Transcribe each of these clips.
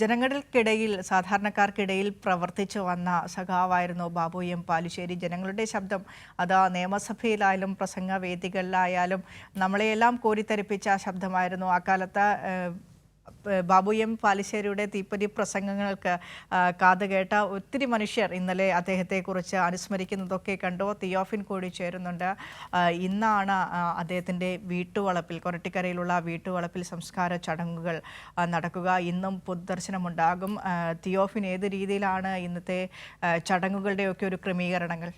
ജനങ്ങൾക്കിടയിൽ സാധാരണക്കാർക്കിടയിൽ പ്രവർത്തിച്ചു വന്ന സഖാവായിരുന്നു ബാബു എം പാലുശ്ശേരി. ജനങ്ങളുടെ ശബ്ദം അത് നിയമസഭയിലായാലും പ്രസംഗവേദികളിലായാലും നമ്മളെയെല്ലാം കോരിത്തരിപ്പിച്ച ശബ്ദമായിരുന്നു. അക്കാലത്ത് ബാബു എം പാലിശ്ശേരിയുടെ തീപ്പൊരി പ്രസംഗങ്ങൾക്ക് കാതുകേട്ട ഒത്തിരി മനുഷ്യർ ഇന്നലെ അദ്ദേഹത്തെക്കുറിച്ച് അനുസ്മരിക്കുന്നതൊക്കെ കണ്ടു. തിയോഫിൻ കൂടി ചേരുന്നുണ്ട്. ഇന്നാണ് അദ്ദേഹത്തിന്റെ വീട്ടുവളപ്പിൽ കൊരട്ടിക്കരയിലുള്ള വീട്ടുവളപ്പിൽ സംസ്കാര ചടങ്ങുകൾ നടക്കുക. ഇന്നും പൊതുദർശനമുണ്ടാകും. തിയോഫിൻ ഏത് രീതിയിലാണ് ഇന്നത്തെ ചടങ്ങുകളുടെയൊക്കെ ഒരു ക്രമീകരണങ്ങൾ?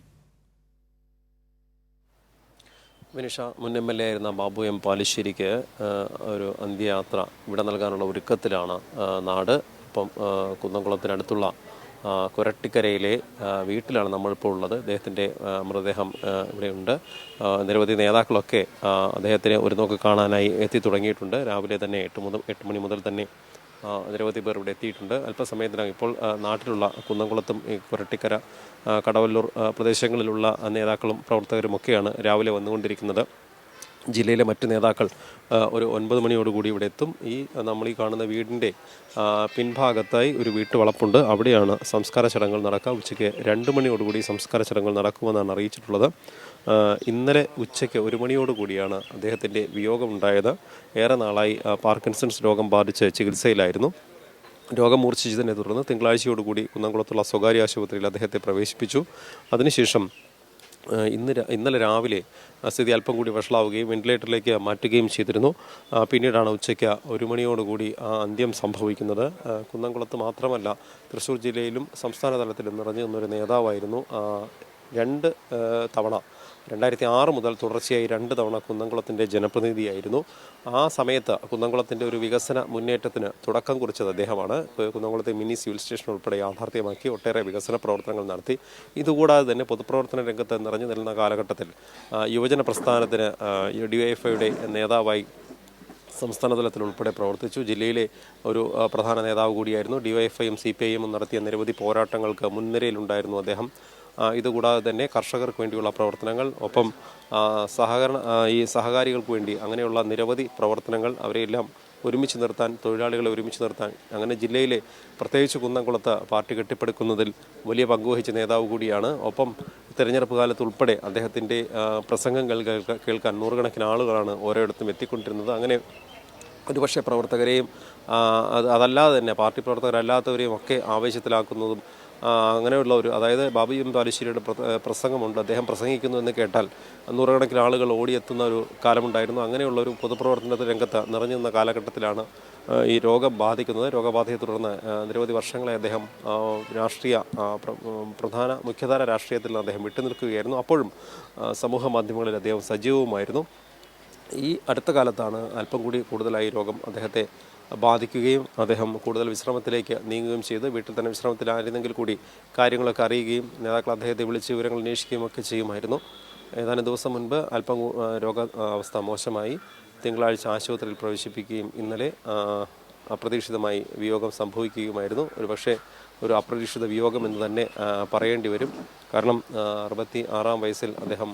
വിനിഷ മുൻ എം എൽ എ ആയിരുന്ന ബാബു എം പാലിശ്ശേരിക്ക് ഒരു അന്ത്യയാത്ര ഇവിടെ നൽകാനുള്ള ഒരുക്കത്തിലാണ് നാട്. ഇപ്പം കുന്നംകുളത്തിനടുത്തുള്ള കുരട്ടിക്കരയിലെ വീട്ടിലാണ് നമ്മളിപ്പോൾ ഉള്ളത്. അദ്ദേഹത്തിന്റെ മൃതദേഹം ഇവിടെയുണ്ട്. നിരവധി നേതാക്കളൊക്കെ അദ്ദേഹത്തിനെ ഒരു നോക്ക് കാണാനായി എത്തി തുടങ്ങിയിട്ടുണ്ട്. രാവിലെ തന്നെ എട്ട് മുതൽ എട്ട് മണി മുതൽ തന്നെ നിരവധി പേർ ഇവിടെ എത്തിയിട്ടുണ്ട്. അല്പസമയത്തിനകം ഇപ്പോൾ നാട്ടിലുള്ള കുന്നംകുളത്തും ഈ കുരട്ടിക്കര കടവല്ലൂർ പ്രദേശങ്ങളിലുള്ള നേതാക്കളും പ്രവർത്തകരുമൊക്കെയാണ് രാവിലെ വന്നുകൊണ്ടിരിക്കുന്നത്. ജില്ലയിലെ മറ്റ് നേതാക്കൾ ഒരു ഒൻപത് മണിയോടുകൂടി ഇവിടെ എത്തും. ഈ നമ്മൾ ഈ കാണുന്ന വീടിന്റെ പിൻഭാഗത്തായി ഒരു വീട്ടുവളപ്പുണ്ട് അവിടെയാണ് സംസ്കാര ചടങ്ങുകൾ നടക്കുക. ഉച്ചയ്ക്ക് രണ്ട് മണിയോടുകൂടി സംസ്കാര ചടങ്ങുകൾ നടക്കുമെന്നാണ് അറിയിച്ചിട്ടുള്ളത്. ഇന്നലെ ഉച്ചയ്ക്ക് ഒരു മണിയോടുകൂടിയാണ് അദ്ദേഹത്തിന്റെ വിയോഗമുണ്ടായത് ഏറെ നാളായി പാർക്കിൻസൺസ് രോഗം ബാധിച്ച് ചികിത്സയിലായിരുന്നു. രോഗം മൂർച്ഛിച്ചതിനെ തുടർന്ന് തിങ്കളാഴ്ചയോടുകൂടി കുന്നംകുളത്തുള്ള സ്വകാര്യ ആശുപത്രിയിൽ അദ്ദേഹത്തെ പ്രവേശിപ്പിച്ചു. അതിനുശേഷം ഇന്ന് ഇന്നലെ രാവിലെ സ്ഥിതി അല്പം കൂടി വഷളാവുകയും വെന്റിലേറ്ററിലേക്ക് മാറ്റുകയും ചെയ്തിരുന്നു. പിന്നീടാണ് ഉച്ചയ്ക്ക് ഒരു മണിയോടുകൂടി ആ അന്ത്യം സംഭവിക്കുന്നത്. കുന്നംകുളത്ത് മാത്രമല്ല തൃശ്ശൂർ ജില്ലയിലും സംസ്ഥാന തലത്തിലും നിറഞ്ഞു നിന്നൊരു നേതാവായിരുന്നു രണ്ട് തവണ രണ്ടായിരത്തി ആറ് മുതൽ തുടർച്ചയായി രണ്ട് തവണ കുന്നംകുളത്തിന്റെ ജനപ്രതിനിധിയായിരുന്നു. ആ സമയത്ത് കുന്നംകുളത്തിന്റെ ഒരു വികസന മുന്നേറ്റത്തിന് തുടക്കം കുറിച്ചത് അദ്ദേഹമാണ്. കുന്നംകുളത്തെ മിനി സിവിൽ സ്റ്റേഷൻ ഉൾപ്പെടെ യാഥാർത്ഥ്യമാക്കി ഒട്ടേറെ വികസന പ്രവർത്തനങ്ങൾ നടത്തി. ഇതുകൂടാതെ തന്നെ പൊതുപ്രവർത്തന രംഗത്ത് നിറഞ്ഞു നിൽക്കുന്ന കാലഘട്ടത്തിൽ യുവജന പ്രസ്ഥാനത്തിന് ഡി എഫ് നേതാവായി സംസ്ഥാന തലത്തിൽ ഉൾപ്പെടെ പ്രവർത്തിച്ചു. ജില്ലയിലെ ഒരു പ്രധാന നേതാവ് കൂടിയായിരുന്നു. ഡിവൈഎഫ്ഐയും സി പി ഐയും നടത്തിയ നിരവധി പോരാട്ടങ്ങൾക്ക് മുൻനിരയിലുണ്ടായിരുന്നു അദ്ദേഹം. ഇതുകൂടാതെ തന്നെ കർഷകർക്ക് വേണ്ടിയുള്ള പ്രവർത്തനങ്ങൾ ഒപ്പം സഹകരണ ഈ സഹകാരികൾക്ക് വേണ്ടി അങ്ങനെയുള്ള നിരവധി പ്രവർത്തനങ്ങൾ അവരെയെല്ലാം ഒരുമിച്ച് നിർത്താൻ തൊഴിലാളികളെ ഒരുമിച്ച് നിർത്താൻ അങ്ങനെ ജില്ലയിലെ പ്രത്യേകിച്ച് കുന്നംകുളത്ത് പാർട്ടി കെട്ടിപ്പടുക്കുന്നതിൽ വലിയ പങ്കുവഹിച്ച നേതാവ് കൂടിയാണ്. ഒപ്പം തെരഞ്ഞെടുപ്പ് കാലത്ത് ഉൾപ്പെടെ അദ്ദേഹത്തിന്റെ പ്രസംഗം പ്രസംഗങ്ങൾ കേൾക്കാൻ നൂറുകണക്കിന് ആളുകളാണ് ഓരോയിടത്തും എത്തിക്കൊണ്ടിരുന്നത്. അങ്ങനെ ഒരുപക്ഷെ പ്രവർത്തകരെയും അതല്ലാതെ തന്നെ പാർട്ടി പ്രവർത്തകരല്ലാത്തവരെയും ഒക്കെ ആവേശത്തിലാക്കുന്നതും അങ്ങനെയുള്ള ഒരു അതായത് ബാബു എം പാലശ്ശേരിയുടെ പ്രസംഗമുണ്ട്. അദ്ദേഹം പ്രസംഗിക്കുന്നു എന്ന് കേട്ടാൽ നൂറുകണക്കിന് ആളുകൾ ഓടിയെത്തുന്ന ഒരു കാലമുണ്ടായിരുന്നു. അങ്ങനെയുള്ള ഒരു പൊതുപ്രവർത്തന രംഗത്ത് നിറഞ്ഞു നിന്ന കാലഘട്ടത്തിലാണ് ഈ രോഗം ബാധിക്കുന്നത്. രോഗബാധയെ തുടർന്ന് നിരവധി വർഷങ്ങളെ അദ്ദേഹം രാഷ്ട്രീയ പ്രധാന മുഖ്യധാര രാഷ്ട്രീയത്തിൽ അദ്ദേഹം വിട്ടുനിൽക്കുകയായിരുന്നു. അപ്പോഴും സമൂഹ മാധ്യമങ്ങളിൽ അദ്ദേഹം സജീവവുമായിരുന്നു. ഈ അടുത്ത കാലത്താണ് അല്പം കൂടി കൂടുതലായി രോഗം അദ്ദേഹത്തെ ബാധിക്കുകയും അദ്ദേഹം കൂടുതൽ വിശ്രമത്തിലേക്ക് നീങ്ങുകയും ചെയ്ത് വീട്ടിൽ തന്നെ വിശ്രമത്തിലായിരുന്നെങ്കിൽ കൂടി കാര്യങ്ങളൊക്കെ അറിയുകയും നേതാക്കൾ അദ്ദേഹത്തെ വിളിച്ച് വിവരങ്ങൾ അന്വേഷിക്കുകയും ഒക്കെ ചെയ്യുമായിരുന്നു. ഏതാനും ദിവസം മുൻപ് അല്പം രോഗ അവസ്ഥ മോശമായി തിങ്കളാഴ്ച ആശുപത്രിയിൽ പ്രവേശിപ്പിക്കുകയും ഇന്നലെ അപ്രതീക്ഷിതമായി വിയോഗം സംഭവിക്കുകയുമായിരുന്നു. ഒരുപക്ഷെ ഒരു അപ്രതീക്ഷിത വിയോഗം എന്ന് തന്നെ പറയേണ്ടി വരും. കാരണം അറുപത്തി ആറാം വയസ്സിൽ അദ്ദേഹം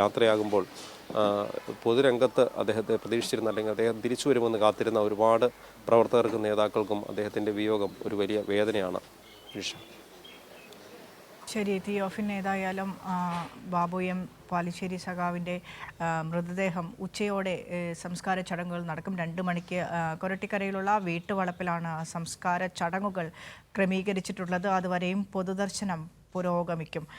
യാത്രയാകുമ്പോൾ പൊതുരംഗത്ത് അദ്ദേഹത്തെ പ്രതീക്ഷിച്ചിരുന്ന അല്ലെങ്കിൽ അദ്ദേഹം തിരിച്ചു വരുമെന്ന് കാത്തിരുന്ന ഒരുപാട് പ്രവർത്തകർക്കും നേതാക്കൾക്കും അദ്ദേഹത്തിന്റെ വിയോഗം ഒരു വലിയ വേദനയാണ്. ശരി തിയോഫിൻ ഏതായാലും ബാബു എം പാലിശ്ശേരി സഖാവിന്റെ മൃതദേഹം ഉച്ചയോടെ സംസ്കാര ചടങ്ങുകൾ നടക്കും. രണ്ട് മണിക്ക് കൊരട്ടിക്കരയിലുള്ള വീട്ടുവളപ്പിലാണ് സംസ്കാര ചടങ്ങുകൾ ക്രമീകരിച്ചിട്ടുള്ളത്. അതുവരെയും പൊതുദർശനം പുരോഗമിക്കും.